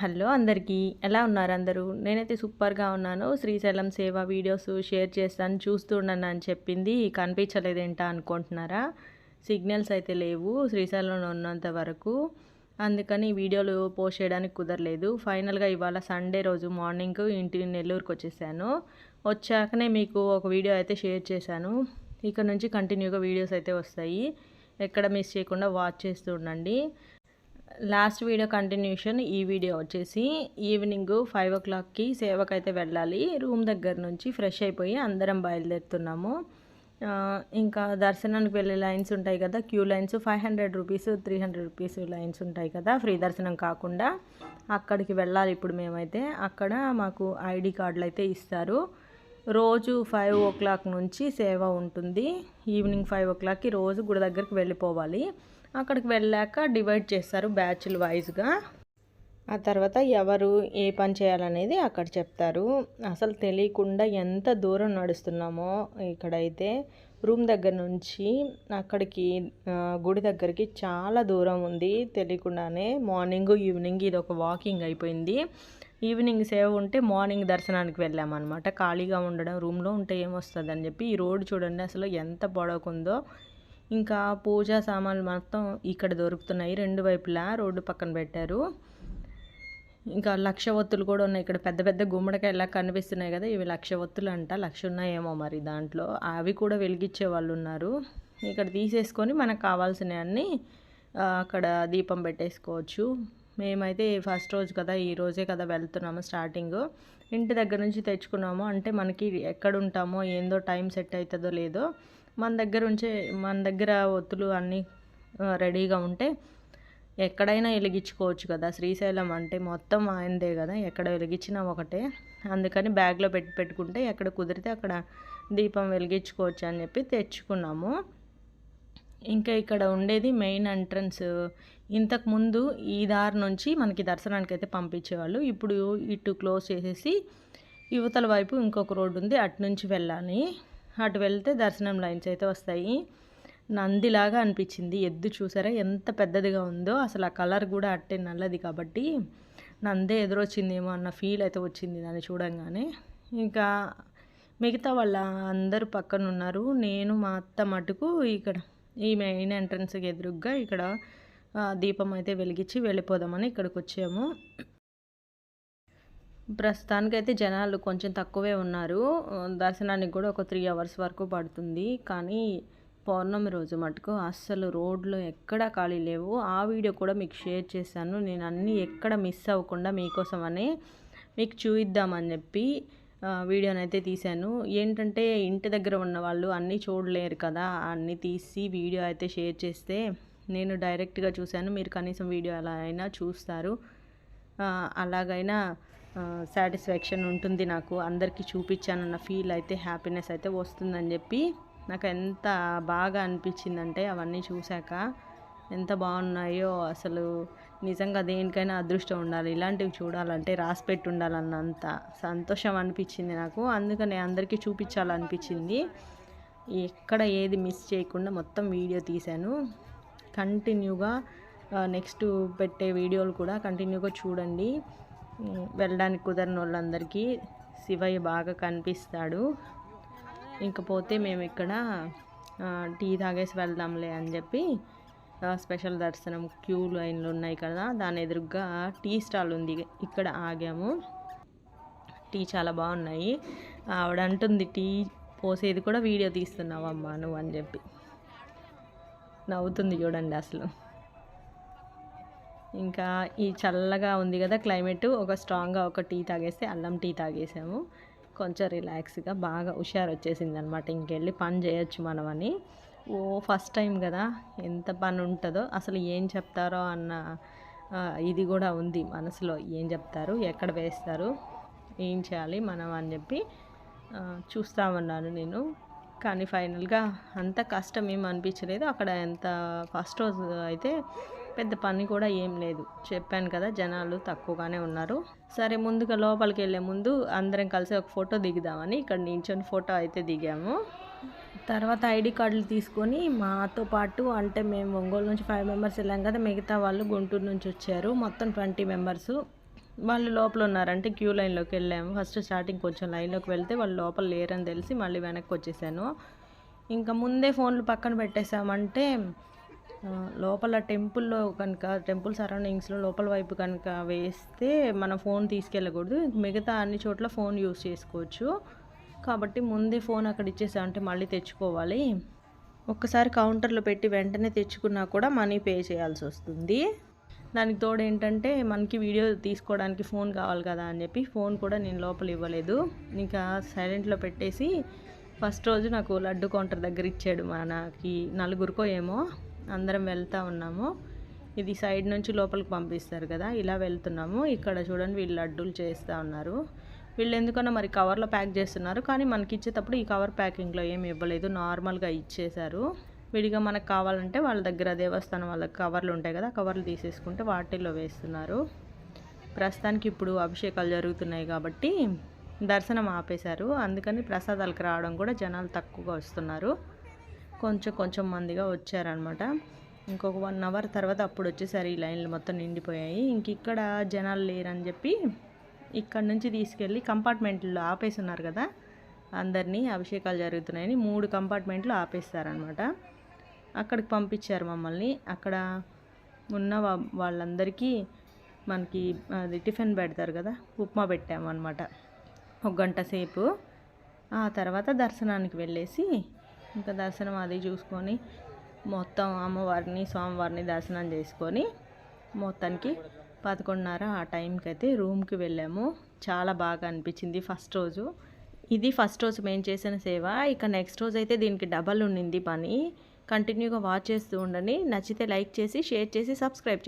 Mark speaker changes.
Speaker 1: Hello అందరికీ ఎలా ఉన్నారు అందరూ? నేనైతే సూపర్గా ఉన్నాను. శ్రీశైలం సేవ వీడియోస్ షేర్ చేస్తాను చూస్తూ ఉన్నాను అని చెప్పింది. కనిపించలేదేంటా అనుకుంటున్నారా? సిగ్నల్స్ అయితే లేవు శ్రీశైలంలో ఉన్నంత వరకు. అందుకని వీడియోలు పోస్ట్ చేయడానికి కుదరలేదు. ఫైనల్గా ఇవాళ సండే రోజు మార్నింగ్ ఇంటి నెల్లూరుకి వచ్చేసాను. వచ్చాకనే మీకు ఒక వీడియో అయితే షేర్ చేశాను. ఇక్కడ నుంచి కంటిన్యూగా వీడియోస్ అయితే వస్తాయి. ఎక్కడ మిస్ చేయకుండా వాచ్ చేస్తూ ఉండండి. లాస్ట్ వీడియో కంటిన్యూషన్ ఈ వీడియో వచ్చేసి ఈవినింగ్ ఫైవ్ ఓ క్లాక్కి సేవకైతే వెళ్ళాలి. రూమ్ దగ్గర నుంచి ఫ్రెష్ అయిపోయి అందరం బయలుదేరుతున్నాము. ఇంకా దర్శనానికి వెళ్ళే లైన్స్ ఉంటాయి కదా queue lines five hundred rupees three hundred rupees lines ఉంటాయి కదా ఫ్రీ దర్శనం కాకుండా అక్కడికి వెళ్ళాలి. ఇప్పుడు మేమైతే అక్కడ మాకు ఐడి కార్డులు అయితే ఇస్తారు. రోజు ఫైవ్ ఓ క్లాక్ నుంచి సేవ ఉంటుంది. ఈవినింగ్ ఫైవ్ ఓ క్లాక్కి రోజు గుడి దగ్గరికి వెళ్ళిపోవాలి. అక్కడికి వెళ్ళాక డివైడ్ చేస్తారు బ్యాచ్ల వైజ్గా ఆ తర్వాత ఎవరు ఏ పని చేయాలనేది అక్కడ చెప్తారు. అసలు తెలియకుండా ఎంత దూరం నడుస్తున్నామో ఇక్కడైతే రూమ్ దగ్గర నుంచి అక్కడికి గుడి దగ్గరికి చాలా దూరం ఉంది. తెలియకుండానే మార్నింగ్ ఈవినింగ్ ఇది ఒక వాకింగ్ అయిపోయింది. ఈవినింగ్ సేవ ఉంటే మార్నింగ్ దర్శనానికి వెళ్ళామన్నమాట. ఖాళీగా ఉండడం రూమ్లో ఉంటే ఏమొస్తుందని చెప్పి ఈ రోడ్డు చూడండి అసలు ఎంత పొడవుకుందో. ఇంకా పూజా సామాన్లు మొత్తం ఇక్కడ దొరుకుతున్నాయి. రెండు వైపులా రోడ్డు పక్కన పెట్టారు. ఇంకా లక్ష ఒత్తులు కూడా ఉన్నాయి. ఇక్కడ పెద్ద పెద్ద గుమ్మడికాయలా కనిపిస్తున్నాయి కదా ఇవి లక్ష ఒత్తులు అంట లక్ష ఉన్నాయేమో మరి దాంట్లో. అవి కూడా వెలిగించే వాళ్ళు ఉన్నారు. ఇక్కడ తీసేసుకొని మనకు కావాల్సినవన్నీ అక్కడ దీపం పెట్టేసుకోవచ్చు. మేమైతే ఫస్ట్ రోజు కదా ఈ రోజే కదా వెళ్తున్నాము స్టార్టింగ్. ఇంటి దగ్గర నుంచి తెచ్చుకున్నాము. అంటే మనకి ఎక్కడ ఉంటామో ఏందో టైం సెట్ అవుతుందో లేదో మన దగ్గర ఉంచే మన దగ్గర ఒత్తులు అన్నీ రెడీగా ఉంటే ఎక్కడైనా వెలిగించుకోవచ్చు కదా. శ్రీశైలం అంటే మొత్తం ఆయనదే కదా. ఎక్కడ వెలిగించినా ఒకటే. అందుకని బ్యాగ్లో పెట్టి పెట్టుకుంటే ఎక్కడ కుదిరితే అక్కడ దీపం వెలిగించుకోవచ్చు అని చెప్పి తెచ్చుకున్నాము. ఇంకా ఇక్కడ ఉండేది మెయిన్ ఎంట్రన్స్. ఇంతకుముందు ఈ దారి నుంచి మనకి దర్శనానికి అయితే పంపించేవాళ్ళు. ఇప్పుడు ఇటు క్లోజ్ చేసేసి యువతల వైపు ఇంకొక రోడ్డు ఉంది. అటు నుంచి వెళ్ళాలి. అటు వెళ్తే దర్శనం లైన్స్ అయితే వస్తాయి. నందిలాగా అనిపించింది. ఎద్దు చూసారా? ఎంత పెద్దదిగా ఉందో. అసలు ఆ కలర్ కూడా అట్టే నల్లది కాబట్టి నందే ఎదురొచ్చిందేమో అన్న ఫీల్ అయితే వచ్చింది దాన్ని చూడంగానే. ఇంకా మిగతా వాళ్ళ అందరూ పక్కన ఉన్నారు. నేను మా అత్త మటుకు ఇక్కడ ఈ మెయిన్ ఎంట్రన్స్కి ఎదురుగ్గా ఇక్కడ దీపం అయితే వెలిగించి వెళ్ళిపోదామని ఇక్కడికి వచ్చాము. ప్రస్తుతానికైతే జనాలు కొంచెం తక్కువే ఉన్నారు. దర్శనానికి కూడా ఒక త్రీ అవర్స్ వరకు పడుతుంది. కానీ పౌర్ణమి రోజు మటుకు అస్సలు రోడ్లు ఎక్కడ ఖాళీ లేవు. ఆ వీడియో కూడా మీకు షేర్ చేశాను. నేను అన్నీ ఎక్కడ మిస్ అవ్వకుండా మీకోసమని మీకు చూయిద్దామని చెప్పి వీడియోని అయితే తీశాను. ఏంటంటే ఇంటి దగ్గర ఉన్న వాళ్ళు అన్నీ చూడలేరు కదా అన్నీ తీసి వీడియో అయితే షేర్ చేస్తే నేను డైరెక్ట్గా చూశాను. మీరు కనీసం వీడియో ఎలా అయినా చూస్తారు. అలాగైనా సాటిస్ఫాక్షన్ ఉంటుంది నాకు అందరికీ చూపించానన్న ఫీల్ అయితే హ్యాపీనెస్ అయితే వస్తుందని చెప్పి నాకు ఎంత బాగా అనిపించిందంటే అవన్నీ చూశాక ఎంత బాగున్నాయో అసలు నిజంగా దేనికైనా అదృష్టం ఉండాలి ఇలాంటివి చూడాలంటే రాసి పెట్టి ఉండాలన్నంత సంతోషం అనిపించింది నాకు. అందుకని అందరికీ చూపించాలనిపించింది. ఎక్కడ ఏది మిస్ చేయకుండా మొత్తం వీడియో తీశాను. కంటిన్యూగా నెక్స్ట్ పెట్టే వీడియోలు కూడా కంటిన్యూగా చూడండి. వెళ్ళడానికి కుదరని వాళ్ళందరికీ శివయ్య బాగా కనిపిస్తాడు. ఇంకపోతే మేము ఇక్కడ టీ తాగేసి వెళ్దాంలే అని చెప్పి స్పెషల్ దర్శనం క్యూ లైన్లు ఉన్నాయి కదా దాని ఎదురుగా టీ స్టాల్ ఉంది. ఇక్కడ ఆగాము. టీ చాలా బాగున్నాయి. ఆవిడ అంటుంది టీ పోసేది కూడా వీడియో తీస్తున్నావమ్మా నువ్వు అని చెప్పి. నవ్వుతుంది చూడండి అసలు. ఇంకా ఈ చల్లగా ఉంది కదా క్లైమేట్ ఒక స్ట్రాంగ్గా ఒక టీ తాగేస్తే అల్లం టీ తాగేసాము. కొంచెం రిలాక్స్గా బాగా హుషారు వచ్చేసింది అనమాట ఇంకెళ్ళి పని చేయొచ్చు మనం అని ఓ ఫస్ట్ టైం కదా ఎంత పని ఉంటుందో అసలు ఏం చెప్తారో అన్న ఇది కూడా ఉంది మనసులో. ఏం చెప్తారు ఎక్కడ వేస్తారు ఏం చేయాలి మనం అని చెప్పి చూస్తామన్నాను నేను. కానీ ఫైనల్గా అంత కష్టం ఏం అనిపించలేదు. అక్కడ ఎంత ఫస్ట్ రోజు అయితే పెద్ద పని కూడా ఏం లేదు. చెప్పాను కదా జనాలు తక్కువగానే ఉన్నారు. సరే ముందుగా లోపలికి వెళ్ళే ముందు అందరం కలిసి ఒక ఫోటో దిగుదామని ఇక్కడ నించొని ఫోటో అయితే దిగాము. తర్వాత ఐడి కార్డులు తీసుకొని మాతో పాటు అంటే మేము ఒంగోలు నుంచి ఫైవ్ మెంబర్స్ వెళ్ళాం కదా మిగతా వాళ్ళు గుంటూరు నుంచి వచ్చారు. మొత్తం ట్వంటీ మెంబర్స్. వాళ్ళు లోపల ఉన్నారంటే క్యూ లైన్లోకి వెళ్ళాము. ఫస్ట్ స్టార్టింగ్ కొంచెం లైన్లోకి వెళ్తే వాళ్ళు లోపల లేరని తెలిసి మళ్ళీ వెనక్కి వచ్చేసాను. ఇంకా ముందే ఫోన్లు పక్కన పెట్టేశామంటే లోపల టెంపుల్లో కనుక టెంపుల్ సరౌండింగ్స్లో లోపల వైపు కనుక వేస్తే మన ఫోన్ తీసుకెళ్ళకూడదు. మిగతా అన్ని చోట్ల ఫోన్ యూస్ చేసుకోవచ్చు. కాబట్టి ముందే ఫోన్ అక్కడ ఇచ్చేసామంటే మళ్ళీ తెచ్చుకోవాలి. ఒక్కసారి కౌంటర్లో పెట్టి వెంటనే తెచ్చుకున్నా కూడా మనీ పే చేయాల్సి వస్తుంది. దానికి తోడు ఏంటంటే మనకి వీడియో తీసుకోవడానికి ఫోన్ కావాలి కదా అని చెప్పి ఫోన్ కూడా నేను లోపల ఇవ్వలేదు. ఇంకా సైలెంట్లో పెట్టేసి ఫస్ట్ రోజు నాకు లడ్డు కౌంటర్ దగ్గర ఇచ్చాడు మనకి నలుగురికో ఏమో అందరం వెళ్తూ ఉన్నాము. ఇది సైడ్ నుంచి లోపలికి పంపిస్తారు కదా ఇలా వెళ్తున్నాము. ఇక్కడ చూడండి వీళ్ళు లడ్డూలు చేస్తూ ఉన్నారు. వీళ్ళు ఎందుకన్నా మరి కవర్లో ప్యాక్ చేస్తున్నారు కానీ మనకి ఇచ్చేటప్పుడు ఈ కవర్ ప్యాకింగ్లో ఏమి ఇవ్వలేదు. నార్మల్గా ఇచ్చేశారు. విడిగా మనకు కావాలంటే వాళ్ళ దగ్గర దేవస్థానం వాళ్ళకి కవర్లు ఉంటాయి కదా కవర్లు తీసేసుకుంటే వాటిల్లో వేస్తున్నారు. ప్రస్తుతానికి ఇప్పుడు అభిషేకాలు జరుగుతున్నాయి కాబట్టి దర్శనం ఆపేశారు. అందుకని ప్రసాదాలకు రావడం కూడా జనాలు తక్కువగా వస్తున్నారు. కొంచెం కొంచెం మందిగా వచ్చారనమాట ఇంకొక వన్ అవర్ తర్వాత అప్పుడు వచ్చేసరి ఈ లైన్లు మొత్తం నిండిపోయాయి. ఇంక ఇక్కడ జనాలు లేరని చెప్పి ఇక్కడ నుంచి తీసుకెళ్ళి కంపార్ట్మెంట్లో ఆపేసి ఉన్నారు కదా అందరినీ అభిషేకాలు జరుగుతున్నాయని మూడు కంపార్ట్మెంట్లు ఆపేస్తారనమాట అక్కడికి పంపించారు మమ్మల్ని. అక్కడ ఉన్న వాళ్ళందరికీ మనకి అది టిఫిన్ పెడతారు కదా ఉప్మా పెట్టామన్నమాట. ఒక గంట సేపు. ఆ తర్వాత దర్శనానికి వెళ్ళేసి ఇంకా దర్శనం అది చూసుకొని మొత్తం అమ్మవారిని స్వామివారిని దర్శనం చేసుకొని మొత్తానికి పదకొండున్నర ఆ టైంకి అయితే రూమ్కి వెళ్ళాము. చాలా బాగా అనిపించింది ఫస్ట్ రోజు. ఇది ఫస్ట్ రోజు మేము చేసిన సేవ. ఇక నెక్స్ట్ రోజు అయితే దీనికి డబల్ ఉండింది పని. కంటిన్యూగా వాచ్ చేస్తూ ఉండండి నచ్చితే లైక్ చేసి షేర్ చేసి సబ్స్క్రైబ్ చేసి